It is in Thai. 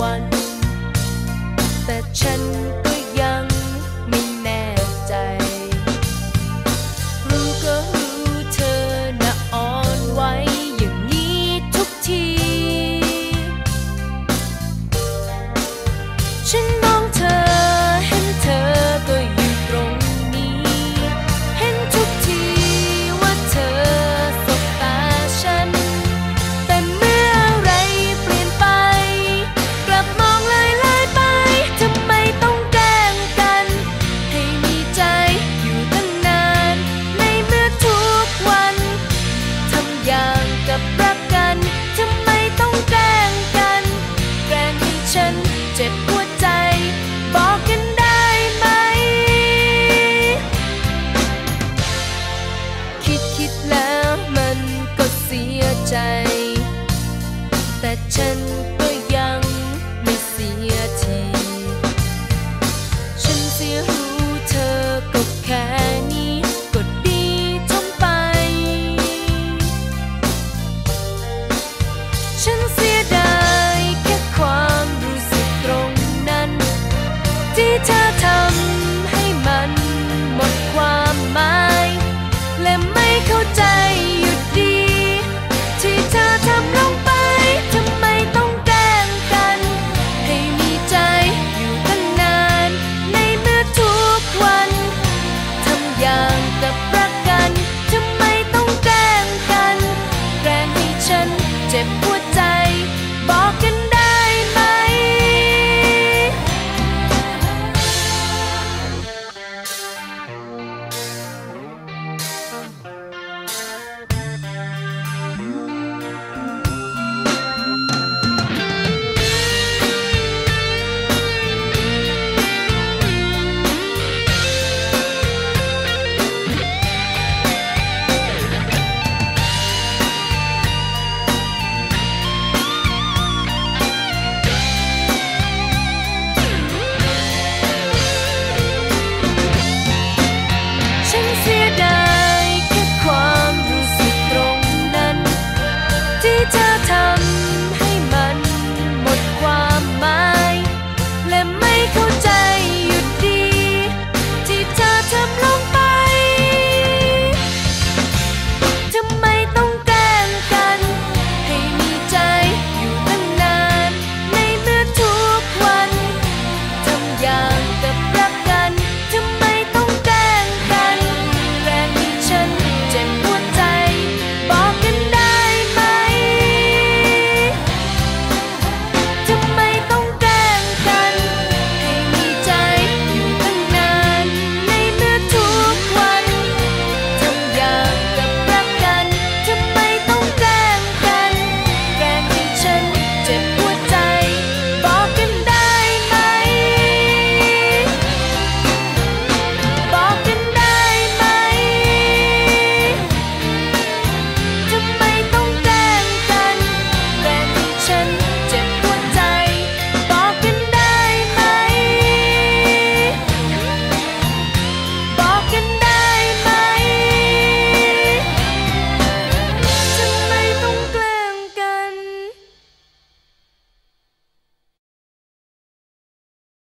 one. แต่ฉันก็ยังไม่เสียที ฉันเสียรู้เธอก็แค่นี้ก็ดีทำไป ฉันเสียดาย